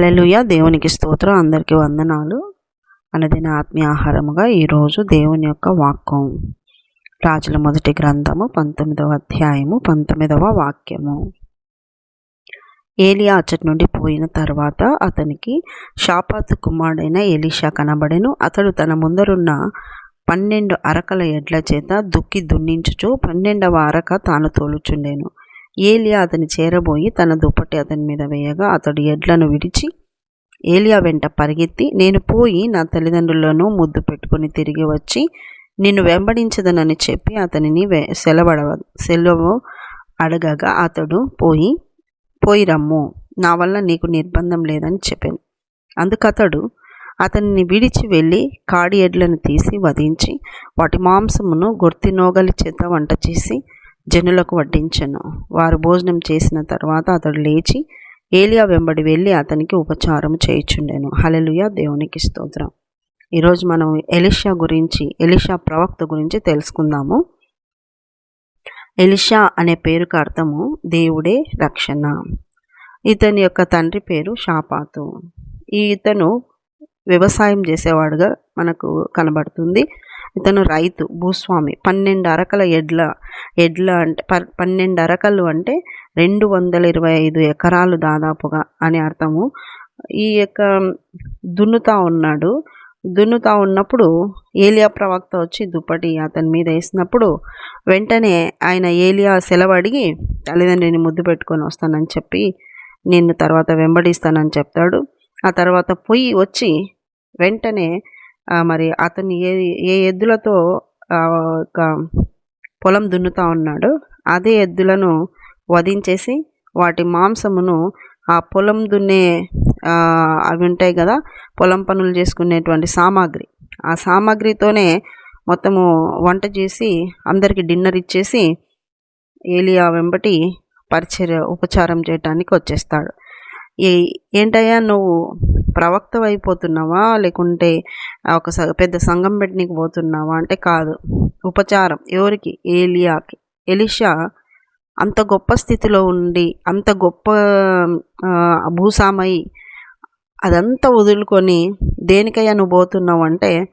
Hallelujah దేవునికి స్తోత్రం. అందరికీ వందనాలు. అనదిన ఆత్మీయ ఆహారముగా ఈరోజు దేవుని యొక్క వాక్యం. రాజుల మొదటి గ్రంథము పంతొమ్మిదవ అధ్యాయము పంతొమ్మిదవ వాక్యము. ఏలియా అచ్చటి నుండి పోయిన తర్వాత అతనికి షాపాతు కుమారుడైన ఎలీషా కనబడెను. అతడు తన ముందరున్న పన్నెండు అరకల ఎడ్ల చేత దుక్కి దున్నించుచు పన్నెండవ అరక తాను తోలుచుండెను. ఏలియా అతని చేరబోయి తన దుప్పటి అతని మీద వేయగా అతడు ఎడ్లను విడిచి ఏలియా వెంట పరిగెత్తి నేను పోయి నా తల్లిదండ్రులను ముద్దు పెట్టుకుని తిరిగి వచ్చి నిన్ను వెంబడించదనని చెప్పి అతనిని సెలవడవ సెలవు అడగగా అతడు పోయి పోయి రమ్ము నా వల్ల నీకు నిర్బంధం లేదని చెప్పాను. అందుకు అతడు అతనిని విడిచి వెళ్ళి కాడి ఎడ్లను తీసి వధించి వాటి మాంసమును గుర్తి నోగలి చేత వంట చేసి జనులకు వడ్డించను. వారు భోజనం చేసిన తర్వాత అతడు లేచి ఏలియా వెంబడి వెళ్ళి అతనికి ఉపచారం చేయుచుండెను. హలలుయ దేవునికి స్తోత్రం. ఈరోజు మనం ఎలిషా గురించి ఎలిషా ప్రవక్త గురించి తెలుసుకుందాము. ఎలిషా అనే పేరుకు అర్థము దేవుడే రక్షణ. ఇతని యొక్క తండ్రి పేరు షాపాతు. ఈ ఇతను వ్యవసాయం చేసేవాడుగా మనకు కనబడుతుంది. ఇతను రైతు భూస్వామి. పన్నెండు అరకల ఎడ్ల ఎడ్ల అంటే పన్నెండు అరకలు అంటే రెండు వందల ఇరవై ఐదు ఎకరాలు దాదాపుగా అని అర్థము. ఈ యొక్క దున్నుతా ఉన్నాడు. దున్నుతా ఉన్నప్పుడు ఏలియా ప్రవక్త వచ్చి దుప్పటి అతని మీద వేసినప్పుడు వెంటనే ఆయన ఏలియా సెలవడిగి తల్లిదండ్రిని ముద్దు పెట్టుకొని వస్తానని చెప్పి నిన్ను తర్వాత వెంబడిస్తానని చెప్తాడు. ఆ తర్వాత పొయ్యి వచ్చి వెంటనే మరి అతను ఏ ఏ ఎద్దులతో ఒక పొలం దున్నుతా ఉన్నాడు అదే ఎద్దులను వధించేసి వాటి మాంసమును ఆ పొలం దున్నే అవి ఉంటాయి కదా పొలం పనులు చేసుకునేటువంటి సామాగ్రి. ఆ సామాగ్రితోనే మొత్తము వంట చేసి అందరికి డిన్నర్ ఇచ్చేసి ఏలియా వెంబటి పరిచర్య ఉపచారం చేయటానికి వచ్చేస్తాడు. ఏ ఏంటయ్యా నువ్వు ప్రవక్త అయిపోతున్నావా లేకుంటే ఒక పెద్ద సంఘం పెట్టినకి పోతున్నావా? అంటే కాదు. ఉపచారం. ఎవరికి? ఏలియాకి. ఎలిషా అంత గొప్ప స్థితిలో ఉండి అంత గొప్ప భూసామై అదంతా వదులుకొని దేనికయ్యా నువ్వు పోతున్నావు అంటే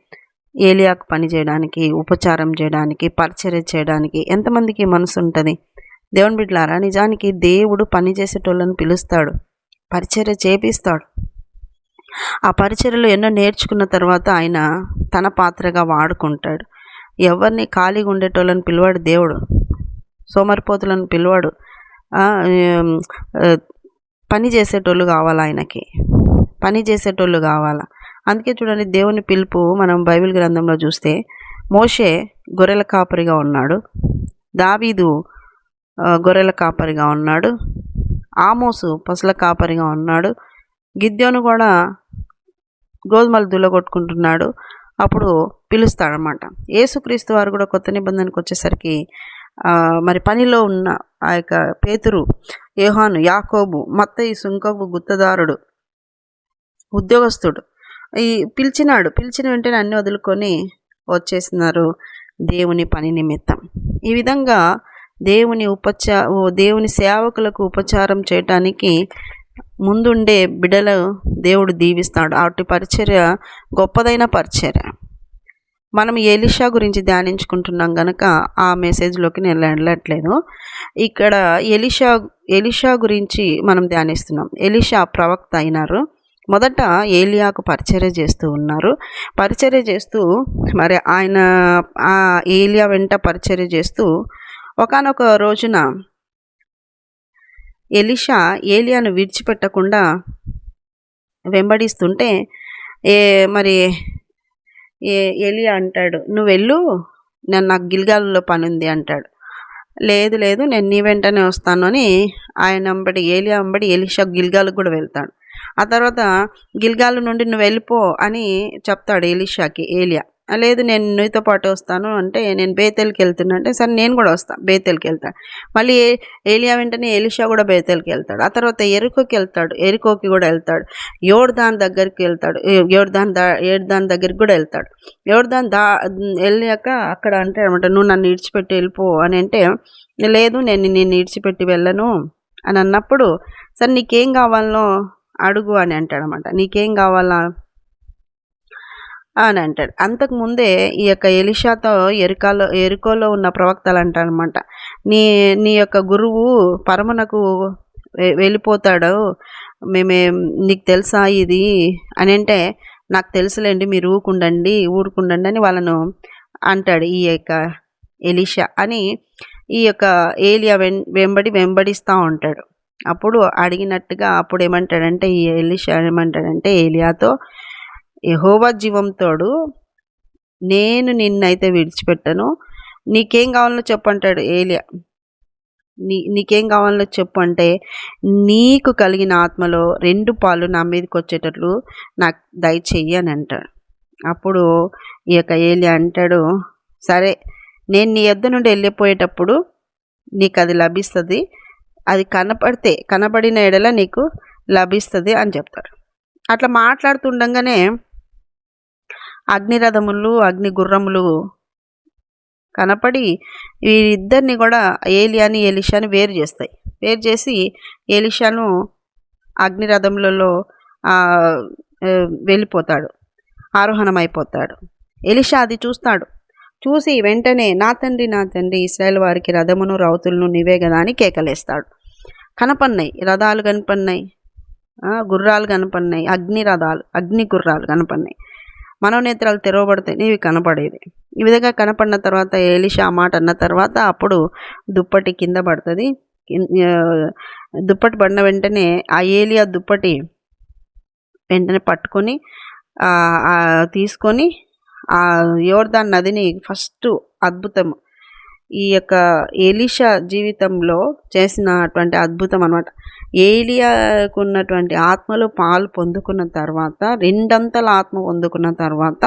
ఏలియాకు పని చేయడానికి ఉపచారం చేయడానికి పరిచర్య చేయడానికి ఎంతమందికి మనసు ఉంటుంది దేవుని బిడ్డలారా నిజానికి దేవుడు పని చేసేటోళ్ళని పిలుస్తాడు. పరిచర్య చేపిస్తాడు. ఆ పరిచర్యలు ఎన్నో నేర్చుకున్న తర్వాత ఆయన తన పాత్రగా వాడుకుంటాడు. ఎవరిని ఖాళీగా ఉండేటోళ్ళని పిలవాడు దేవుడు. సోమరిపోతులను పిలవాడు. పని చేసేటోళ్ళు కావాలి ఆయనకి? పని చేసేటోళ్ళు కావాలా? అందుకే చూడండి దేవుని పిలుపు మనం బైబిల్ గ్రంథంలో చూస్తే మోషే గొర్రెల కాపరిగా ఉన్నాడు. దావీదు గొర్రెల కాపరిగా ఉన్నాడు. ఆమోసు పసుల కాపరిగా ఉన్నాడు. గిద్యోను కూడా గోధుమలు దుల్లగొట్టుకుంటున్నాడు అప్పుడు పిలుస్తాడనమాట యేసుక్రీస్తు వారు కూడా కొత్త నిబంధనకు వచ్చేసరికి మరి పనిలో ఉన్న ఆ యొక్క పేతురు యోహాను యాకోబు మత్తయి సుంకబు గుత్తదారుడు ఉద్యోగస్తుడు ఈ పిలిచినాడు. పిలిచిన వెంటనే అన్ని వదులుకొని వచ్చేసినారు దేవుని పని నిమిత్తం. ఈ విధంగా దేవుని ఉపచా దేవుని సేవకులకు ఉపచారం చేయటానికి ముందుండే బిడలు దేవుడు దీవిస్తాడు. అటు పరిచర్య గొప్పదైన పరిచర్య. మనం ఎలిషా గురించి ధ్యానించుకుంటున్నాం కనుక ఆ మెసేజ్లోకి నేను వెళ్ళట్లేదు. ఇక్కడ ఎలిషా ఎలిషా గురించి మనం ధ్యానిస్తున్నాం. ఎలిషా ప్రవక్త అయినారు. మొదట ఏలియాకు పరిచర్య చేస్తూ ఉన్నారు. పరిచర్య చేస్తూ మరి ఆయన ఆ ఏలియా వెంట పరిచర్య చేస్తూ ఒకనొక రోజున ఎలిషా ఏలియాను విడిచిపెట్టకుండా వెంబడిస్తుంటే ఏ మరి ఏ ఎలియా అంటాడు నువ్వు వెళ్ళు నేను నాకు గిల్గాల్లో పని ఉంది అంటాడు. లేదు లేదు నేను నీ వెంటనే వస్తాను అని ఆయన అంబడి ఏలియా అంబడి ఎలిషా గిల్గాలకు కూడా వెళ్తాడు. ఆ తర్వాత గిల్గాలు నుండి నువ్వు వెళ్ళిపో అని చెప్తాడు ఎలిషాకి ఏలియా. లేదు నేను నీతో పాటు వస్తాను. అంటే నేను బేతెల్కి వెళ్తున్నా. అంటే సరే నేను కూడా వస్తాను బేతెల్కి వెళ్తాను మళ్ళీ ఏలియా వెంటనే ఎలిషా కూడా బేతెల్కి వెళ్తాడు. ఆ తర్వాత ఎరుకోకి వెళ్తాడు ఎరుకోకి కూడా వెళ్తాడు. దాని దగ్గరికి వెళ్తాడు దాని దా దాని దగ్గరికి కూడా వెళ్తాడు. దాని దా వెళ్ళాక అక్కడ అంటే అనమాట నువ్వు నన్ను ఇడిచిపెట్టి వెళ్ళిపో అని అంటే లేదు నేను నేను ఇడిచిపెట్టి వెళ్ళను అని అన్నప్పుడు సరే నీకేం కావాలనో అడుగు అని అంటాడనమాట. నీకేం కావాలా అని అంటాడు. అంతకు ముందే ఈ యొక్క ఎలిషాతో ఎరుకాలో ఎరుకోలో ఉన్న ప్రవక్తలు అంటారనమాట నీ నీ యొక్క గురువు పరమనకు వెళ్ళిపోతాడు. మేమే నీకు తెలుసా ఇది? అని అంటే నాకు తెలుసులేండి మీరు ఊరుకుండండి ఊరుకుండండి అని వాళ్ళను అంటాడు ఈ యొక్క ఎలిషా. అని ఈ యొక్క ఏలియా వెం వెంబడి వెంబడిస్తూ ఉంటాడు. అప్పుడు అడిగినట్టుగా అప్పుడు ఏమంటాడంటే ఈ ఎలిషా ఏమంటాడంటే ఏలియాతో యహోవా జీవంతోడు నేను నిన్నైతే విడిచిపెట్టను. నీకేం కావాలో చెప్పు అంటాడు ఏలియా. నీ నీకేం కావాలో చెప్పు అంటే నీకు కలిగిన ఆత్మలో రెండు పాలు నా మీదకి వచ్చేటట్లు నాకు దయచెయ్యి అని అంటాడు. అప్పుడు ఈ యొక్క ఏలియా అంటాడు సరే నేను నీ యొద్ద నుండి వెళ్ళిపోయేటప్పుడు నీకు అది లభిస్తుంది. అది కనపడితే కనబడిన ఎడల నీకు లభిస్తుంది అని చెప్తాడు. అట్లా మాట్లాడుతుండగానే అగ్నిరథములు అగ్ని గుర్రములు కనపడి వీరిద్దరిని కూడా ఏలియాని ఎలిషాని వేరు చేస్తాయి. వేరు చేసి ఎలిషాను అగ్నిరథములలో వెళ్ళిపోతాడు. ఆరోహణమైపోతాడు. ఎలిషా అది చూస్తాడు. చూసి వెంటనే నా తండ్రి నా తండ్రి ఇస్రాయల్ వారికి రథమును రౌతులను నీవే కదా అని కేకలేస్తాడు. కనపన్నాయి. రథాలు కనపన్నాయి. గుర్రాలు కనపన్నాయి. అగ్ని రథాలు అగ్ని గుర్రాలు కనపన్నాయి. మనోనేత్రాలు తెరవబడతాయి ఇవి కనపడేది ఈ విధంగా కనపడిన తర్వాత ఏలిష ఆ మాట అన్న తర్వాత అప్పుడు దుప్పటి కింద పడుతుంది. దుప్పటి పడిన వెంటనే ఆ ఏలియా దుప్పటి వెంటనే పట్టుకొని తీసుకొని ఆ యోర్దాన్ నదిని ఫస్ట్ అద్భుతం ఈ యొక్క ఎలిషా జీవితంలో చేసినటువంటి అద్భుతం అనమాట ఏలియాకు ఉన్నటువంటి ఆత్మలో పాలు పొందుకున్న తర్వాత రెండంతల ఆత్మ పొందుకున్న తర్వాత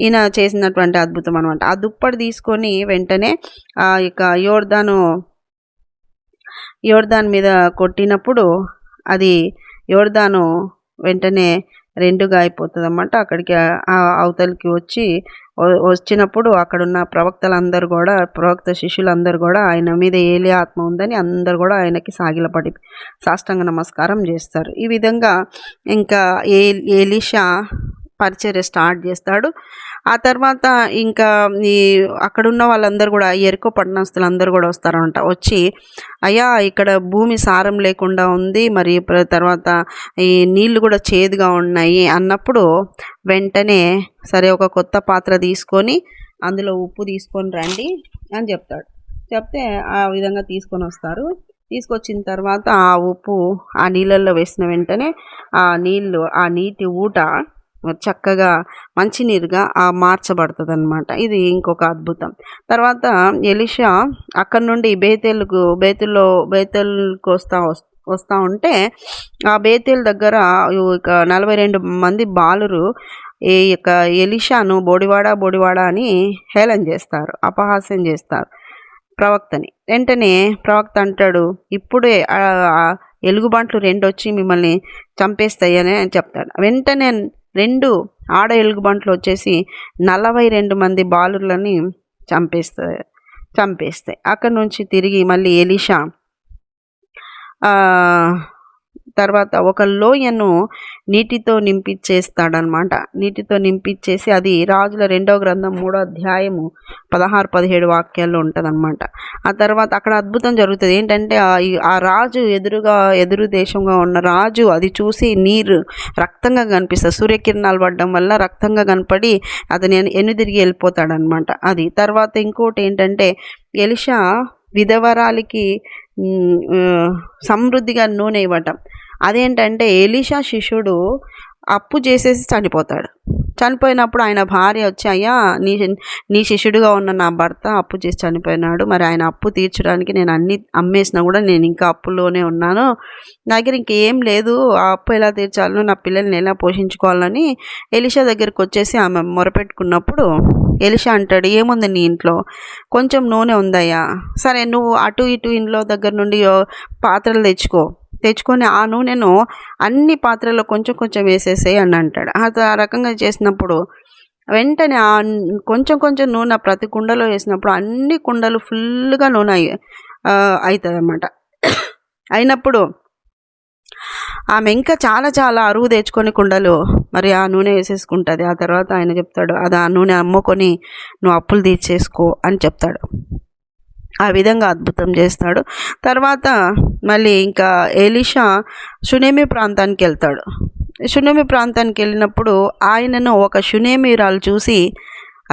ఈయన చేసినటువంటి అద్భుతం అనమాట ఆ దుప్పటి తీసుకొని వెంటనే ఆ యొక్క యోర్దాను యోర్దాన్ మీద కొట్టినప్పుడు అది యోర్దాను వెంటనే రెండుగా అయిపోతుంది అన్నమాట అక్కడికి ఆ అవతలికి వచ్చి వచ్చినప్పుడు అక్కడున్న ప్రవక్తలందరూ కూడా ప్రవక్త శిష్యులందరూ కూడా ఆయన మీద ఏలి ఆత్మ ఉందని అందరు కూడా ఆయనకి సాగిలపడి సాష్టాంగ నమస్కారం చేస్తారు. ఈ విధంగా ఇంకా ఏ ఏలిషా పరిచర్య స్టార్ట్ చేస్తాడు. ఆ తర్వాత ఇంకా ఈ అక్కడున్న వాళ్ళందరూ కూడా ఎరుకో పట్టణస్తులందరూ కూడా వస్తారంట. వచ్చి అయ్యా ఇక్కడ భూమి సారం లేకుండా ఉంది. మరి తర్వాత ఈ నీళ్ళు కూడా చేదుగా ఉన్నాయి అన్నప్పుడు వెంటనే సరే ఒక కొత్త పాత్ర తీసుకొని అందులో ఉప్పు తీసుకొని రండి అని చెప్తాడు. చెప్తే ఆ విధంగా తీసుకొని వస్తారు. తీసుకొచ్చిన తర్వాత ఆ ఉప్పు ఆ నీళ్ళల్లో వేసిన వెంటనే ఆ నీళ్ళు ఆ నీటి ఊట చక్కగా మంచినీరుగా ఆ మార్చబడుతుంది అనమాట ఇది ఇంకొక అద్భుతం. తర్వాత ఎలిషా అక్కడ నుండి బేతేలుకు బేతుల్లో బేతేలుకు వస్తా వస్తూ ఉంటే ఆ బేతేల్ దగ్గర ఇక నలభై రెండు మంది బాలురు ఈ యొక్క ఎలిషాను బోడివాడ బోడివాడ అని హేళన చేస్తారు అపహాస్యం చేస్తారు ప్రవక్తని. వెంటనే ప్రవక్త అంటాడు ఇప్పుడే ఆ ఎలుగుబంట్లు రెండు వచ్చి మిమ్మల్ని చంపేస్తాయి అని చెప్తాడు. వెంటనే రెండు ఆడ ఎలుగుబంట్లు వచ్చేసి నలభై రెండు మంది బాలుర్లని చంపేస్తాయి చంపేస్తాయి. అక్కడ నుంచి తిరిగి మళ్ళీ ఎలిషా తర్వాత ఒక లోయను నీటితో నింపిచ్చేస్తాడనమాట నీటితో నింపిచ్చేసి అది రాజుల రెండో గ్రంథం మూడో అధ్యాయము పదహారు పదిహేడు వాక్యాల్లో ఉంటుందన్నమాట. ఆ తర్వాత అక్కడ అద్భుతం జరుగుతుంది. ఏంటంటే ఆ ఈ- ఆ రాజు ఎదురుగా ఎదురు దేశంగా ఉన్న రాజు అది చూసి నీరు రక్తంగా కనిపిస్తుంది. సూర్యకిరణాలు పడడం వల్ల రక్తంగా కనపడి అతను ఎన్నుదిరిగి వెళ్ళిపోతాడనమాట అది. తర్వాత ఇంకోటి ఏంటంటే ఎలిషా విధవరాలికి సమృద్ధిగా నూనె ఇవ్వటం. అదేంటంటే ఎలీషా శిష్యుడు అప్పు చేసేసి చనిపోతాడు. చనిపోయినప్పుడు ఆయన భార్య వచ్చి అయ్యా నీ నీ శిష్యుడిగా ఉన్న నా భర్త అప్పు చేసి చనిపోయినాడు. మరి ఆయన అప్పు తీర్చడానికి నేను అన్ని అమ్మేసినా కూడా నేను ఇంకా అప్పులోనే ఉన్నాను. నా దగ్గర ఇంకేం లేదు. ఆ అప్పు ఎలా తీర్చాలనో నా పిల్లల్ని ఎలా పోషించుకోవాలని ఎలిషా దగ్గరికి వచ్చేసి ఆమె మొరపెట్టుకున్నప్పుడు ఎలిషా అంటాడు ఏముంది నీ ఇంట్లో? కొంచెం నూనె ఉందయ్యా. సరే నువ్వు అటు ఇటు ఇంట్లో దగ్గర నుండి పాత్రలు తెచ్చుకో. తెచ్చుకొని ఆ నూనెను అన్ని పాత్రల్లో కొంచెం కొంచెం వేసేసేయి అని అంటాడు. అది ఆ రకంగా చేసినప్పుడు వెంటనే ఆ కొంచెం కొంచెం నూనె ప్రతి కుండలో వేసినప్పుడు అన్ని కుండలు ఫుల్గా నూనె అవుతుంది అన్నమాట అయినప్పుడు ఆమె ఇంకా చాలా చాలా అరువు తెచ్చుకొని కుండలు మరి ఆ నూనె వేసేసుకుంటుంది. ఆ తర్వాత ఆయన చెప్తాడు అది ఆ నూనె అమ్ముకొని నువ్వు అప్పులు తీర్చేసుకో అని చెప్తాడు. ఆ విధంగా అద్భుతం చేస్తాడు. తర్వాత మళ్ళీ ఇంకా ఎలిషా సునేమి ప్రాంతానికి వెళ్తాడు. సునేమి ప్రాంతానికి వెళ్ళినప్పుడు ఆయనను ఒక సునేమిరాలు చూసి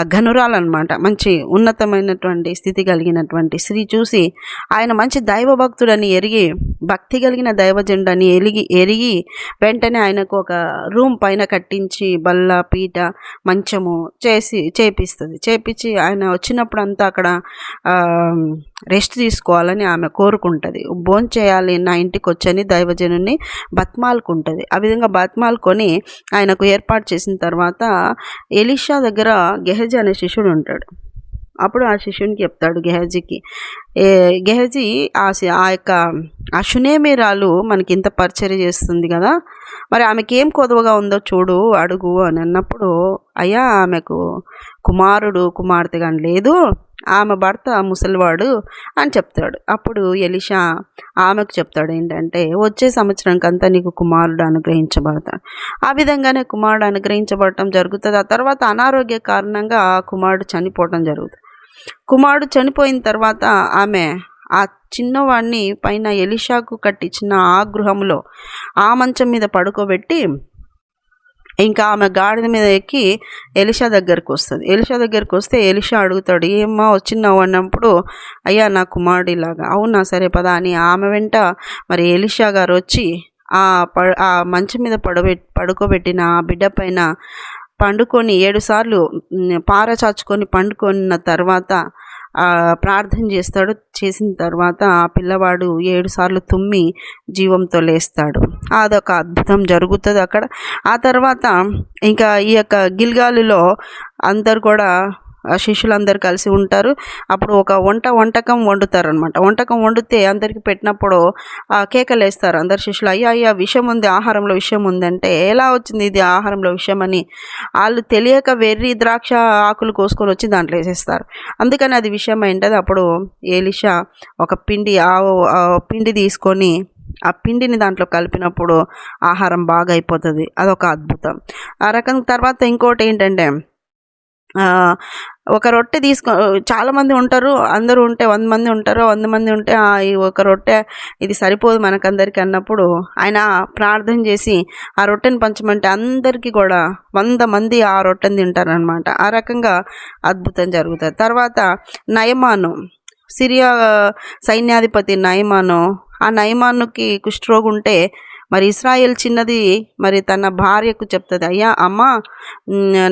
ఘనురాలన్నమాట. మంచి ఉన్నతమైనటువంటి స్థితి కలిగినటువంటి స్త్రీ చూసి ఆయన మంచి దైవ భక్తుడని ఎరిగి భక్తి కలిగిన దైవజనుడని ఎరిగి ఎరిగి వెంటనే ఆయనకు ఒక రూమ్ పైన కట్టించి బల్ల పీట మంచము చేసి చేపిస్తుంది. చేపించి ఆయన వచ్చినప్పుడు అంతా అక్కడ రెస్ట్ తీసుకోవాలని ఆమె కోరుకుంటుంది. భోజనం చేయాలి నా ఇంటికి వచ్చని దైవజనుని బత్మాలుకుంటుంది. ఆ విధంగా బత్మాలుకొని ఆయనకు ఏర్పాటు చేసిన తర్వాత ఎలిషా దగ్గర గెహజీ అనే శిష్యుడు ఉంటాడు. అప్పుడు ఆ శిష్యునికి చెప్తాడు గెహజీకి. ఏ గెహజీ ఆ ఆ యొక్క అశునేమిరాలు మనకి ఇంత పరిచర్య చేస్తుంది కదా మరి ఆమెకి ఏం కొదవగా ఉందో చూడు అడుగు అని అన్నప్పుడు అయ్యా ఆమెకు కుమారుడు కుమార్తె కానీ లేదు. ఆమె భర్త ముసలివాడు అని చెప్తాడు. అప్పుడు ఎలిషా ఆమెకు చెప్తాడు ఏంటంటే వచ్చే సంవత్సరంకంతా నీకు కుమారుడు అనుగ్రహించబడతాడు ఆ విధంగానే కుమారుడు అనుగ్రహించబడటం జరుగుతుంది. ఆ తర్వాత అనారోగ్య కారణంగా ఆ కుమారుడు చనిపోవటం జరుగుతుంది. కుమారుడు చనిపోయిన తర్వాత ఆమె ఆ చిన్నవాడిని పైన ఎలిషాకు కట్టించిన ఆ గృహంలో ఆ మంచం మీద పడుకోబెట్టి ఇంకా ఆమె గాడిద మీద ఎక్కి ఎలిషా దగ్గరకు వస్తుంది. ఎలిషా దగ్గరకు వస్తే ఎలిషా అడుగుతాడు ఏమ్మా వచ్చినావు? అన్నప్పుడు అయ్యా నా కుమారుడిలాగా. అవునా సరే పదా అని ఆమె వెంట మరి ఎలిషా గారు వచ్చి ఆ ప ఆ మంచం మీద పడబె పడుకోబెట్టిన ఆ బిడ్డ పైన పండుకొని ఏడుసార్లు పార చాచుకొని పండుకున్న తర్వాత ప్రార్థన చేస్తాడు. చేసిన తర్వాత ఆ పిల్లవాడు ఏడు సార్లు తుమ్మి జీవంతో లేస్తాడు. అదొక అద్భుతం జరుగుతుంది అక్కడ. ఆ తర్వాత ఇంకా ఈ యొక్క గిల్గాలులో అందరు కూడా శిష్యులందరూ కలిసి ఉంటారు. అప్పుడు ఒక వంట వంటకం వండుతారు అనమాట వంటకం వండితే అందరికి పెట్టినప్పుడు కేకలు వేస్తారు అందరు శిష్యులు అయ్యా అయ్యా విషయం ఉంది ఆహారంలో విషయం ఉందంటే ఎలా వచ్చింది ఇది ఆహారంలో విషయం అని. వాళ్ళు తెలియక వెర్రి ద్రాక్ష ఆకులు కోసుకొని వచ్చి దాంట్లో వేసేస్తారు. అందుకని అది విషయం ఏంటది అప్పుడు ఏలిషా ఒక పిండి ఆ పిండి తీసుకొని ఆ పిండిని దాంట్లో కలిపినప్పుడు ఆహారం బాగా అయిపోతుంది. అదొక అద్భుతం. ఆ రకం తర్వాత ఇంకోటి ఏంటంటే ఒక రొట్టె తీసుకో చాలామంది ఉంటారు అందరూ ఉంటే వంద మంది ఉంటారు వంద మంది ఉంటే ఈ ఒక రొట్టె ఇది సరిపోదు మనకందరికీ అన్నప్పుడు ఆయన ప్రార్థన చేసి ఆ రొట్టెని పంచమంటే అందరికీ కూడా వంద మంది ఆ రొట్టెని తింటారనమాట ఆ రకంగా అద్భుతం జరుగుతుంది. తర్వాత నయమాను సిరియా సైన్యాధిపతి నయమాను ఆ నయమానుకి కుష్ఠరోగు ఉంటే మరి ఇస్రాయేల్ చిన్నది మరి తన భార్యకు చెప్తుంది అయ్యా అమ్మ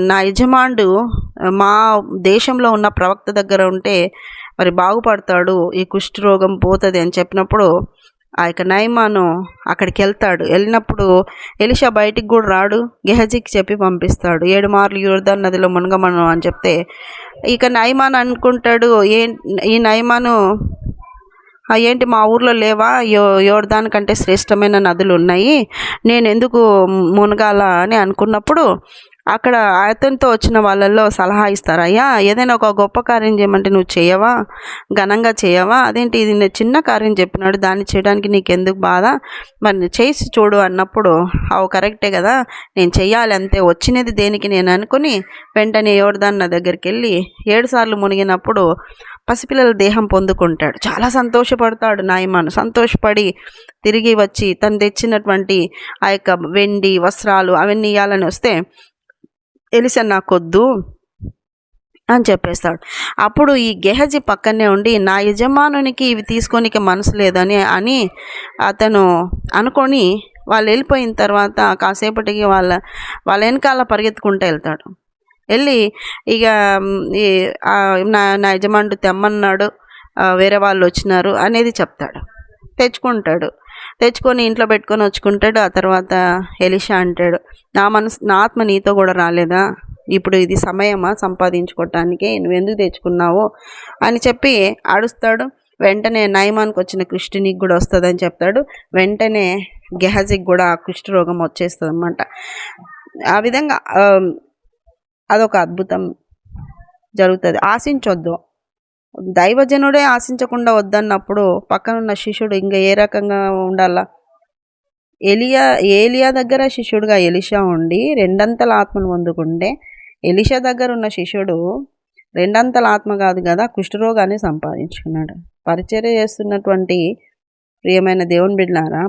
నా యజమానుడు మా దేశంలో ఉన్న ప్రవక్త దగ్గర ఉంటే మరి బాగుపడతాడు ఈ కుష్ఠరోగం పోతుంది అని చెప్పినప్పుడు ఆ యొక్క నయమాను అక్కడికి వెళ్తాడు. వెళ్ళినప్పుడు ఎలిషా బయటికి కూడా రాడు గెహజీకి చెప్పి పంపిస్తాడు. ఏడు మార్లు యూర్ధన్ నదిలో మునగమను అని చెప్తే ఇక నైమాన్ అనుకుంటాడు ఏ ఈ నయమాను ఏంటి మా ఊర్లో లేవా? యో యోర్దానికంటే శ్రేష్టమైన నదులు ఉన్నాయి. నేను ఎందుకు మునగాల? అని అనుకున్నప్పుడు అక్కడ అతనితో వచ్చిన వాళ్ళల్లో సలహా ఇస్తారయ్యా ఏదైనా ఒక గొప్ప కార్యం చేయమంటే నువ్వు చేయవా? ఘనంగా చేయవా? అదేంటి ఇది నేను చిన్న కార్యం చెప్పినాడు దాన్ని చేయడానికి నీకు ఎందుకు బాధ? మరి చేసి చూడు అన్నప్పుడు అవు కరెక్టే కదా నేను చెయ్యాలి అంతే వచ్చినది దేనికి నేను అనుకుని వెంటనే ఎవరిదాన్ని నా దగ్గరికి వెళ్ళి ఏడు సార్లు మునిగినప్పుడు పసిపిల్లల దేహం పొందుకుంటాడు. చాలా సంతోషపడతాడు నాయమాను. సంతోషపడి తిరిగి వచ్చి తను తెచ్చినటువంటి ఆ యొక్క వెండి వస్త్రాలు అవన్నీ ఇవ్వాలని వస్తే ఎలిసా నాకొద్దు అని చెప్పేస్తాడు. అప్పుడు ఈ గెహజీ పక్కనే ఉండి నా యజమానునికి ఇవి తీసుకోనికి మనసు లేదని అని అతను అనుకొని వాళ్ళు వెళ్ళిపోయిన తర్వాత కాసేపటికి వాళ్ళ వాళ్ళ వెనకాల పరిగెత్తుకుంటూ వెళ్తాడు. వెళ్ళి ఇక నా నా యజమానుడు తెమ్మన్నాడు వేరే వాళ్ళు వచ్చినారు అనేది చెప్తాడు. తెచ్చుకుంటాడు. తెచ్చుకొని ఇంట్లో పెట్టుకొని వచ్చుకుంటాడు ఆ తర్వాత ఎలిషా అంటాడు నా మనసు నా ఆత్మ నీతో కూడా రాలేదా? ఇప్పుడు ఇది సమయమా సంపాదించుకోవటానికి నువ్వు ఎందుకు తెచ్చుకున్నావు? అని చెప్పి అడుస్తాడు. వెంటనే నయమానికి వచ్చిన కృష్ణునికి కూడా వస్తుందని చెప్తాడు. వెంటనే గెహజికి కూడా ఆ కుష్ఠరోగం వచ్చేస్తుంది అనమాట ఆ విధంగా అదొక అద్భుతం జరుగుతుంది. ఆశించొద్దు. దైవజనుడే ఆశించకుండా వద్దన్నప్పుడు పక్కనున్న శిష్యుడు ఇంకా ఏ రకంగా ఉండాలా? ఎలియా ఏలియా దగ్గర శిష్యుడుగా ఎలిషా ఉండి రెండంతల ఆత్మను పొందుకుంటే ఎలిషా దగ్గర ఉన్న శిష్యుడు రెండంతల ఆత్మ కాదు కదా కుష్ఠరోగాన్ని సంపాదించుకున్నాడు. పరిచర్య చేస్తున్నటువంటి ప్రియమైన దేవుని బిడ్డారా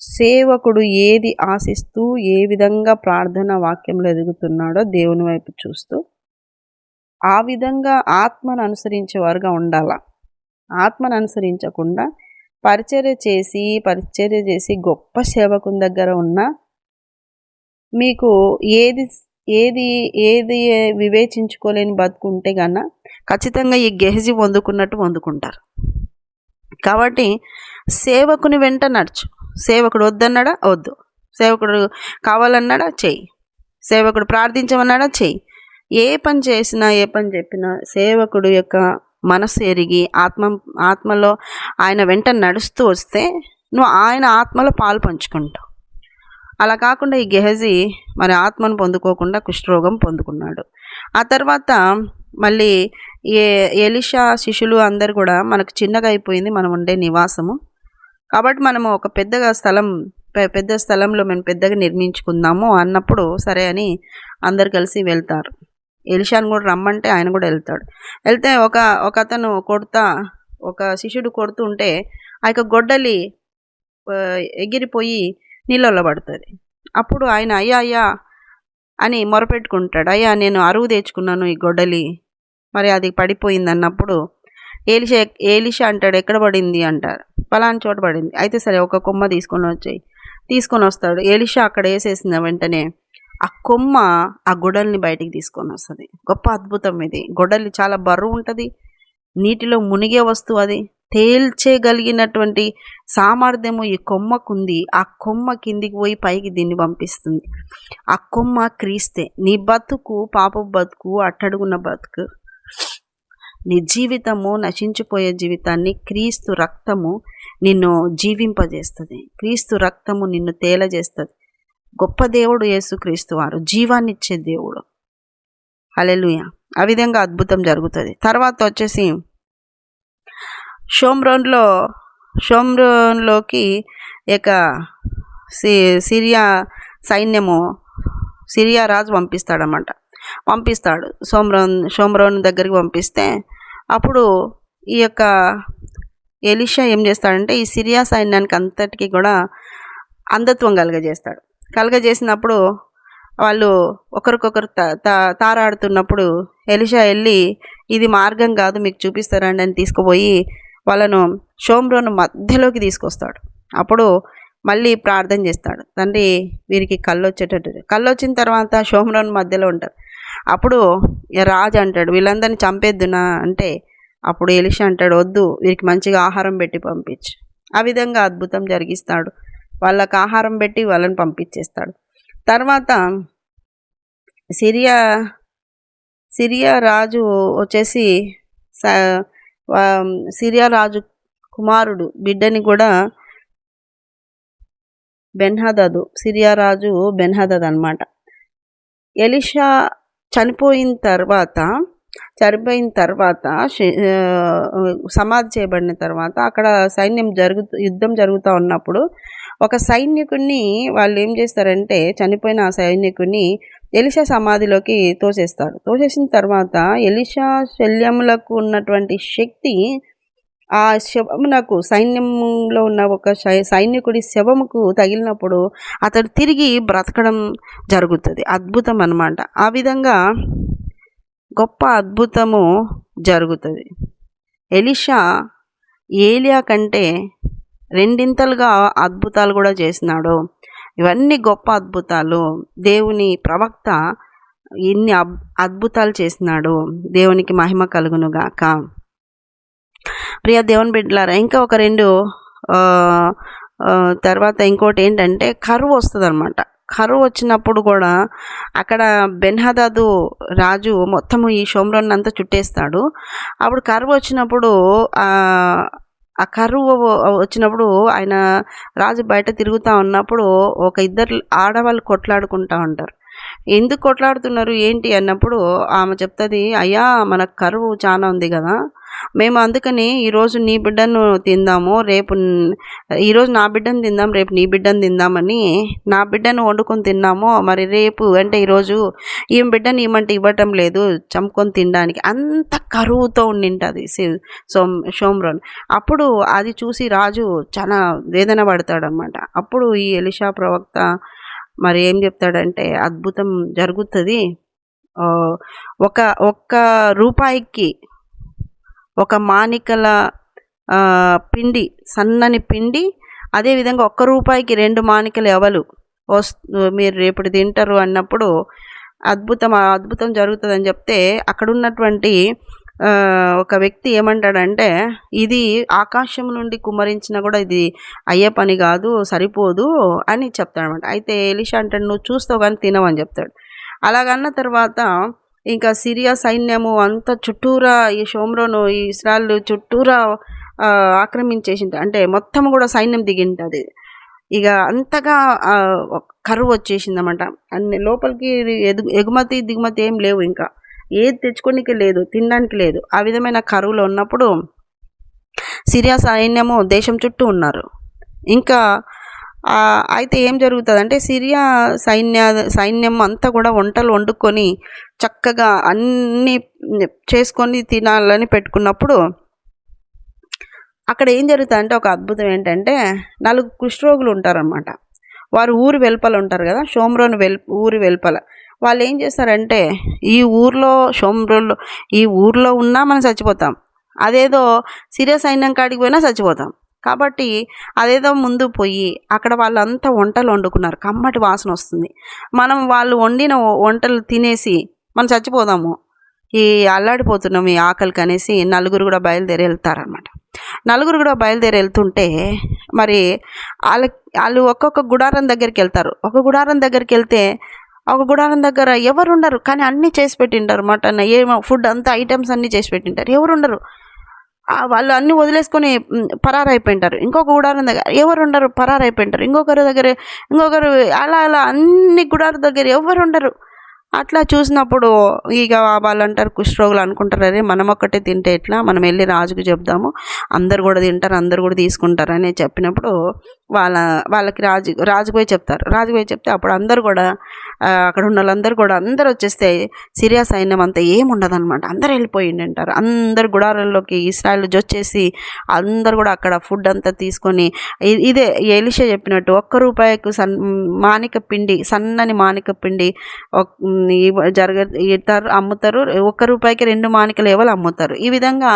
సేవకుడు ఏది ఆశిస్తూ ఏ విధంగా ప్రార్థన వాక్యంలో ఎదుగుతున్నాడో దేవుని వైపు చూస్తూ ఆ విధంగా ఆత్మను అనుసరించేవారుగా ఉండాల. ఆత్మను అనుసరించకుండా పరిచర్య చేసి పరిచర్య చేసి గొప్ప సేవకుని దగ్గర ఉన్న మీకు ఏది ఏది ఏది వివేచించుకోలేని బతుకుంటే కన్నా ఖచ్చితంగా ఈ గెహజి వందుకున్నట్టు వందుకుంటారు కాబట్టి సేవకుని వెంట నడుచు. సేవకుడు వద్దన్నాడా? వద్దు. సేవకుడు కావాలన్నాడా? చెయ్యి. సేవకుడు ప్రార్థించమన్నాడా? చెయ్యి. ఏ పని చేసినా ఏ పని చెప్పినా సేవకుడు యొక్క మనసు ఎరిగి ఆత్మ ఆత్మలో ఆయన వెంట నడుస్తూ వస్తే నువ్వు ఆయన ఆత్మలో పాలు పంచుకుంటావు. అలా కాకుండా ఈ గెహజీ మరి ఆత్మను పొందుకోకుండా కుష్ఠరోగం పొందుకున్నాడు. ఆ తర్వాత మళ్ళీ ఏ ఎలిషా శిష్యులు అందరు కూడా మనకు చిన్నగా అయిపోయింది మనం ఉండే నివాసము. కాబట్టి మనము ఒక పెద్దగా స్థలం పెద్ద స్థలంలో మేము పెద్దగా నిర్మించుకుందాము అన్నప్పుడు సరే అని అందరు కలిసి వెళ్తారు. ఎలిషాను కూడా రమ్మంటే ఆయన కూడా వెళ్తాడు. వెళ్తే ఒక ఒక అతను కొడతా ఒక శిష్యుడు కొడుతుంటే ఆ యొక్క గొడ్డలి ఎగిరిపోయి నీళ్ళలో పడుతుంది. అప్పుడు ఆయన అయ్యా అయ్యా అని మొరపెట్టుకుంటాడు. అయ్యా నేను అరువు తెచ్చుకున్నాను ఈ గొడ్డలి. మరి అది పడిపోయింది అన్నప్పుడు ఏలిష ఏలిషా అంటాడు ఎక్కడ పడింది అంటారు. పలాని చోట పడింది. అయితే సరే ఒక కొమ్మ తీసుకొని వచ్చాయి. తీసుకొని వస్తాడు. ఏలిష అక్కడ వేసేసిన వెంటనే ఆ కొమ్మ ఆ గొడల్ని బయటికి తీసుకొని వస్తుంది. గొప్ప అద్భుతం ఇది. గొడలి చాలా బరువు ఉంటుంది. నీటిలో మునిగే వస్తువు అది. తేల్చేయగలిగినటువంటి సామర్థ్యము ఈ కొమ్మకుంది. ఆ కొమ్మ కిందికి పోయి పైకి దీన్ని పంపిస్తుంది. ఆ కొమ్మ క్రీస్తే. నీ బతుకు పాప బతుకు అట్టడుగున్న బతుకు నీ జీవితము నశించిపోయే జీవితాన్ని క్రీస్తు రక్తము నిన్ను జీవింపజేస్తుంది. క్రీస్తు రక్తము నిన్ను తేలజేస్తుంది. గొప్ప దేవుడు యేసుక్రీస్తు వారు జీవాన్నిచ్చే దేవుడు. అలెలుయ ఆ విధంగా అద్భుతం జరుగుతుంది. తర్వాత వచ్చేసి షోమ్రోన్లో షోమ్రోన్లోకి ఇక సిరియా సైన్యము సిరియా రాజు పంపిస్తాడనమాట పంపిస్తాడు. సోమ్రోన్ షోమ్రోన్ దగ్గరికి పంపిస్తే అప్పుడు ఈ యొక్క ఎలిషా ఏం చేస్తాడంటే ఈ సిరియా సైన్యానికి అంతటికి కూడా అంధత్వం కలగజేస్తాడు. కలగజేసినప్పుడు వాళ్ళు ఒకరికొకరు తారాడుతున్నప్పుడు ఎలిషా వెళ్ళి ఇది మార్గం కాదు మీకు చూపిస్తారండి అని తీసుకుపోయి వాళ్ళను షోమ్రోను మధ్యలోకి తీసుకొస్తాడు. అప్పుడు మళ్ళీ ప్రార్థన చేస్తాడు. తండ్రి వీరికి కళ్ళు వచ్చేటట్టు కళ్ళు వచ్చిన తర్వాత షోమ్రోన్ మధ్యలో ఉంటారు. అప్పుడు రాజు అంటాడు వీళ్ళందరినీ చంపేద్దునా? అంటే అప్పుడు ఎలిషా అంటాడు వద్దు వీరికి మంచిగా ఆహారం పెట్టి పంపించు. ఆ విధంగా అద్భుతం జరిగిస్తాడు. వాళ్ళకు ఆహారం పెట్టి వాళ్ళని పంపించేస్తాడు. తర్వాత సిరియా సిరియా రాజు వచ్చేసి సిరియా రాజు కుమారుడు బిడ్డని కూడా బెన్హదదు సిరియా రాజు బెన్హదద్ అనమాట ఎలిషా చనిపోయిన తర్వాత చనిపోయిన తర్వాత సమాధి చేయబడిన తర్వాత అక్కడ సైన్యం జరుగు యుద్ధం జరుగుతూ ఉన్నప్పుడు ఒక సైనికుడిని వాళ్ళు ఏం చేస్తారంటే చనిపోయిన ఆ సైనికుడిని ఎలిషా సమాధిలోకి తోసేస్తారు. తోసేసిన తర్వాత ఎలిషా శల్యములకు ఉన్నటువంటి శక్తి ఆ శవమునకు సైన్యంలో ఉన్న ఒక సైనికుడి శవముకు తగిలినప్పుడు అతడు తిరిగి బ్రతకడం జరుగుతుంది. అద్భుతం అనమాట ఆ విధంగా గొప్ప అద్భుతము జరుగుతుంది. ఎలిషా ఏలియా కంటే రెండింతలుగా అద్భుతాలు కూడా చేసినాడు. ఇవన్నీ గొప్ప అద్భుతాలు. దేవుని ప్రవక్త ఇన్ని అద్భుతాలు చేసినాడు. దేవునికి మహిమ కలుగును గాక. ప్రియ దేవుని బిడ్డలారా ఇంకా ఒక రెండు తర్వాత ఇంకోటి ఏంటంటే కరువు వస్తుంది అనమాట కరువు వచ్చినప్పుడు కూడా అక్కడ బెన్హదాదు రాజు మొత్తము ఈ షోమ్రోన్ అంతా చుట్టేస్తాడు. అప్పుడు కరువు వచ్చినప్పుడు ఆ కరువు వచ్చినప్పుడు ఆయన రాజు బయట తిరుగుతూ ఉన్నప్పుడు ఒక ఇద్దరు ఆడవాళ్ళు కొట్లాడుకుంటూ ఉంటారు. ఎందుకు కొట్లాడుతున్నారు ఏంటి అన్నప్పుడు ఆమె చెప్తుంది అయ్యా మనకు కరువు చాలా ఉంది కదా మేము అందుకని ఈరోజు నీ బిడ్డను తిందాము రేపు ఈరోజు నా బిడ్డను తిందాం రేపు నీ బిడ్డను తిందామని నా బిడ్డను వండుకొని తిన్నాము. మరి రేపు అంటే ఈరోజు ఈమె బిడ్డను ఏమంటే ఇవ్వటం లేదు చంపుకొని తినడానికి. అంత కరువుతో ఉండింటుంది సోమ్ సోమ్రోన్. అప్పుడు అది చూసి రాజు చాలా వేదన పడతాడనమాట అప్పుడు ఈ ఎలిషా ప్రవక్త మరి ఏం చెప్తాడంటే అద్భుతం జరుగుతుంది. ఒక ఒక్క రూపాయికి ఒక మానికల పిండి సన్నని పిండి అదేవిధంగా ఒక్క రూపాయికి రెండు మానికలు ఎవలు? వస్తు మీరు రేపటి తింటారు అన్నప్పుడు అద్భుతం అద్భుతం జరుగుతుందని చెప్తే అక్కడున్నటువంటి ఒక వ్యక్తి ఏమంటాడంటే ఇది ఆకాశం నుండి కుమ్మరించినా కూడా ఇది అయ్యే పని కాదు సరిపోదు అని చెప్తాడనమాట అయితే ఎలిషా అంటాడు నువ్వు చూస్తావు కానీ తినవని చెప్తాడు. అలాగన్న తర్వాత ఇంకా సిరియా సైన్యము అంత చుట్టూరా ఈ షోమ్రోను ఈ ఇస్రాయల్ చుట్టూరా ఆక్రమించేసింది. అంటే మొత్తం కూడా సైన్యం దిగింటది. ఇక అంతగా ఒక కరువు వచ్చేసింది అనమాట అన్ని లోపలికి ఎదు ఎగుమతి దిగుమతి ఏం లేవు ఇంకా. ఏది తెచ్చుకోనికి లేదు తినడానికి లేదు. ఆ విధమైన కరువులో ఉన్నప్పుడు సిరియా సైన్యము దేశం చుట్టూ ఉన్నారు. ఇంకా అయితే ఏం జరుగుతుందంటే సిరియా సైన్య సైన్యం అంతా కూడా వంటలు వండుకొని చక్కగా అన్నీ చేసుకొని తినాలని పెట్టుకున్నప్పుడు అక్కడ ఏం జరుగుతుందంటే ఒక అద్భుతం ఏంటంటే నలుగు కుష్ఠరోగులు ఉంటారనమాట వారు ఊరు వెలుపల ఉంటారు కదా షోమ్రోన్ వెల్ ఊరి వెలుపల. వాళ్ళు ఏం చేస్తారంటే ఈ ఊర్లో షోమ్రోన్లో ఈ ఊర్లో ఉన్నా మనం చచ్చిపోతాం. అదేదో సిరియా సైన్యం కాడికి పోయినా చచ్చిపోతాం. కాబట్టి అదేదో ముందు పోయి అక్కడ వాళ్ళంతా వంటలు వండుకున్నారు. కమ్మటి వాసన వస్తుంది. మనం వాళ్ళు వండిన వంటలు తినేసి మనం చచ్చిపోదాము. ఈ అల్లాడిపోతున్నాం ఈ ఆకలికి అనేసి నలుగురు కూడా బయలుదేరి వెళ్తారనమాట నలుగురు కూడా బయలుదేరి వెళ్తుంటే మరి వాళ్ళ వాళ్ళు ఒక్కొక్క గుడారం దగ్గరికి వెళ్తారు. ఒక గుడారం దగ్గరికి వెళ్తే ఒక గుడారం దగ్గర ఎవరు ఉండరు కానీ అన్నీ చేసి పెట్టింటారు మటన్ ఏమో ఫుడ్ అంతా ఐటమ్స్ అన్నీ చేసి పెట్టింటారు. ఎవరు ఉండరు వాళ్ళు అన్నీ వదిలేసుకొని పరారైపోయింటారు. ఇంకొక గుడారం దగ్గర ఎవరు ఉండరు పరారైపోయింటారు. ఇంకొకరి దగ్గర ఇంకొకరు అలా అలా అన్ని గుడారం దగ్గర ఎవరు ఉండరు అట్లా చూసినప్పుడు ఇక వాళ్ళు అంటారు కుష్ఠరోగులు అనుకుంటారు అరే మనం ఒక్కటే తింటే ఎట్లా? మనం వెళ్ళి రాజుకు చెప్దాము. అందరు కూడా తింటారు అందరు కూడా తీసుకుంటారు అని చెప్పినప్పుడు వాళ్ళ వాళ్ళకి రాజు రాజుపోయి చెప్తారు. రాజుపోయి చెప్తే అప్పుడు అందరు కూడా అక్కడ ఉన్న వాళ్ళందరూ కూడా అందరు వచ్చేస్తే సిరియా సైన్యం అంతా ఏముండదు అనమాట అందరు వెళ్ళిపోయింది అంటారు. అందరు గుడారాల్లోకి ఇస్రాయల్ జొచ్చేసి అందరు కూడా అక్కడ ఫుడ్ అంతా తీసుకొని ఇదే ఎలిషే చెప్పినట్టు ఒక్క రూపాయికు సన్ మానిక పిండి సన్నని మానిక పిండి జరగ ఇస్తారు అమ్ముతారు. ఒక్క రూపాయికి రెండు మానికలు ఎవరు అమ్ముతారు? ఈ విధంగా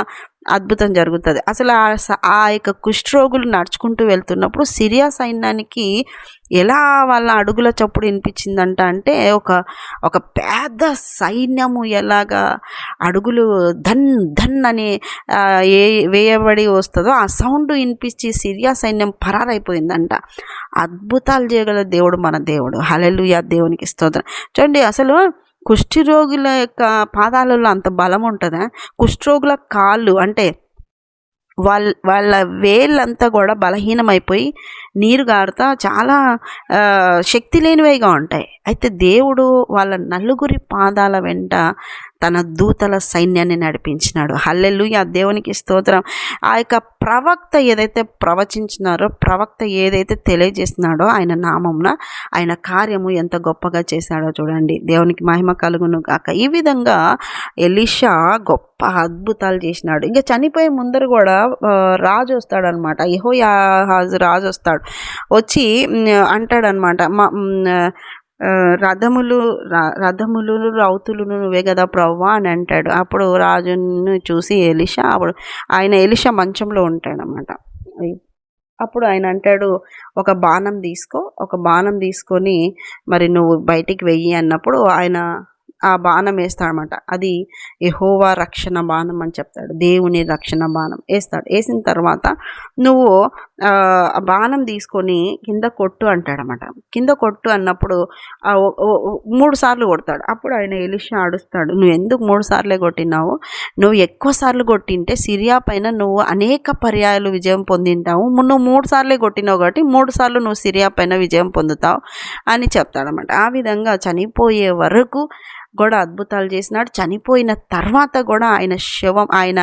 అద్భుతం జరుగుతుంది. అసలు ఆ స- ఆ యొక్క కుష్ఠరోగులు నడుచుకుంటూ వెళ్తున్నప్పుడు సిరియా సైన్యానికి ఎలా వాళ్ళ అడుగుల చప్పుడు వినిపించిందంట అంటే ఒక ఒక పెద్ద సైన్యము ఎలాగా అడుగులు ధన్ ధన్ అని ఏ వేయబడి వస్తుందో ఆ సౌండ్ వినిపించి సిరియా సైన్యం పరారైపోయిందంట. అద్భుతాలు చేయగల దేవుడు మన దేవుడు. హలెలుయా దేవునికి స్తోత్రం. చూడండి అసలు కుష్ఠిరోగుల యొక్క పాదాలలో అంత బలం ఉంటుందా? కుష్ఠరోగుల కాళ్ళు అంటే వాళ్ళ వాళ్ళ వేళ్ళంతా కూడా బలహీనమైపోయి నీరు గారుతా చాలా శక్తి లేనివిగా ఉంటాయి. అయితే దేవుడు వాళ్ళ నలుగురి పాదాల వెంట తన దూతల సైన్యాన్ని నడిపించినాడు. హల్లెలు ఆ దేవునికి స్తోత్రం. ఆ యొక్క ప్రవక్త ఏదైతే ప్రవచించినారో ప్రవక్త ఏదైతే తెలియజేస్తున్నాడో ఆయన నామమున ఆయన కార్యము ఎంత గొప్పగా చేశాడో చూడండి. దేవునికి మహిమ కలుగును కాక ఈ విధంగా ఎలిషా గొప్ప అద్భుతాలు చేసినాడు. ఇంకా చనిపోయే ముందర కూడా రాజు వస్తాడనమాట యహో రాజు వస్తాడు. వచ్చి అంటాడనమాట మా రథములు ర- రథములు రౌతులను నువ్వే కదా ప్రవ్వా అని అంటాడు. అప్పుడు రాజును చూసి ఎలిషా అప్పుడు ఆయన ఎలిషా మంచంలో ఉంటాడనమాట అప్పుడు ఆయన అంటాడు ఒక బాణం తీసుకో ఒక బాణం తీసుకొని మరి నువ్వు బయటికి వెయ్యి అన్నప్పుడు ఆయన ఆ బాణం వేస్తాడనమాట అది ఎహోవా రక్షణ బాణం అని చెప్తాడు. దేవుని రక్షణ బాణం వేస్తాడు. వేసిన తర్వాత నువ్వు బాణం తీసుకొని కింద కొట్టు అంటాడనమాట కింద కొట్టు అన్నప్పుడు మూడు సార్లు కొడతాడు. అప్పుడు ఆయన ఎలిషా ఆడుస్తాడు నువ్వు ఎందుకు మూడు సార్లే కొట్టినావు నువ్వు ఎక్కువ సార్లు కొట్టింటే సిరియా పైన నువ్వు అనేక పర్యాయాలు విజయం పొందింటావు. నువ్వు మూడు సార్లే కొట్టినావు కాబట్టి మూడు సార్లు నువ్వు సిరియా పైన విజయం పొందుతావు అని చెప్తాడనమాట ఆ విధంగా చనిపోయే వరకు కూడా అద్భుతాలు చేసినాడు. చనిపోయిన తర్వాత కూడా ఆయన శవం ఆయన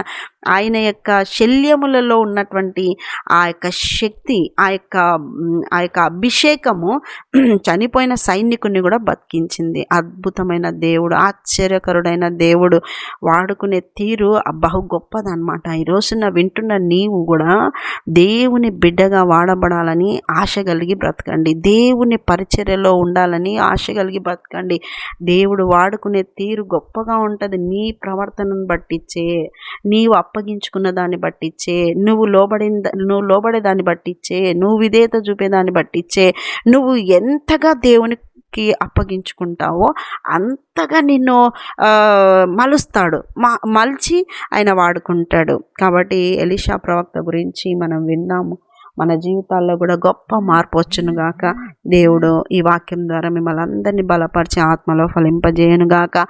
ఆయన యొక్క శల్యములలో ఉన్నటువంటి ఆ యొక్క శక్తి ఆ యొక్క ఆ యొక్క అభిషేకము చనిపోయిన సైనికుని కూడా బతికించింది. అద్భుతమైన దేవుడు ఆశ్చర్యకరుడైన దేవుడు. వాడుకునే తీరు బహు గొప్పదనమాట ఈ రోజున వింటున్న నీవు కూడా దేవుని బిడ్డగా వాడబడాలని ఆశ కలిగి బ్రతకండి. దేవుని పరిచర్యలో ఉండాలని ఆశ కలిగి బ్రతకండి. దేవుడు వాడుకునే తీరు గొప్పగా ఉంటుంది. నీ ప్రవర్తనను బట్టిచ్చే నీవు అప్పగించుకున్న దాన్ని బట్టిచ్చే నువ్వు లోబడిన నువ్వు లోబడే దాన్ని బట్టిచ్చే నువ్వు విధేయత చూపేదాన్ని బట్టిచ్చే నువ్వు ఎంతగా దేవునికి అప్పగించుకుంటావో అంతగా నిన్ను మలుస్తాడు. మ మలిచి ఆయన వాడుకుంటాడు. కాబట్టి ఎలిషా ప్రవక్త గురించి మనం విన్నాము. మన జీవితాల్లో కూడా గొప్ప మార్పు వచ్చునుగాక దేవుడు ఈ వాక్యం ద్వారా మిమ్మల్ని అందరినీ బలపరిచి ఆత్మలో ఫలింపజేయను గాక.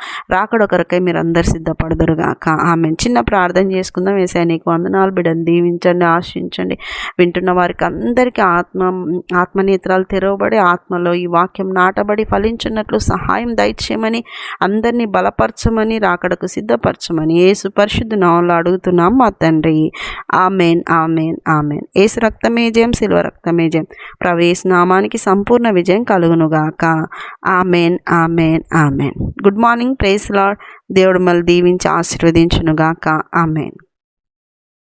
మీరు అందరు సిద్ధపడదురుగాక ఆమె చిన్న ప్రార్థన చేసుకుందాం. వేసే నీకు వందనాలు బిడ్డను దీవించండి ఆశించండి. వింటున్న వారికి అందరికీ ఆత్మ ఆత్మనేత్రాలు తెరవబడి ఆత్మలో ఈ వాక్యం నాటబడి ఫలించున్నట్లు సహాయం దయచేయమని అందరినీ బలపరచమని రాకడకు సిద్ధపరచమని ఏసు పరిశుద్ధ నామంలో అడుగుతున్నాం మా తండ్రి. Amen amen amen. ఏసు రక్తం రక్తమేజయం శిల్వ రక్తమేజయం. ప్రవేశ నామానికి సంపూర్ణ విజయం కలుగునుగాక. Amen amen amen. Good morning praise Lord దేవుడు మళ్ళీ దీవించి ఆశీర్వదించునుగాక. ఆమెన్.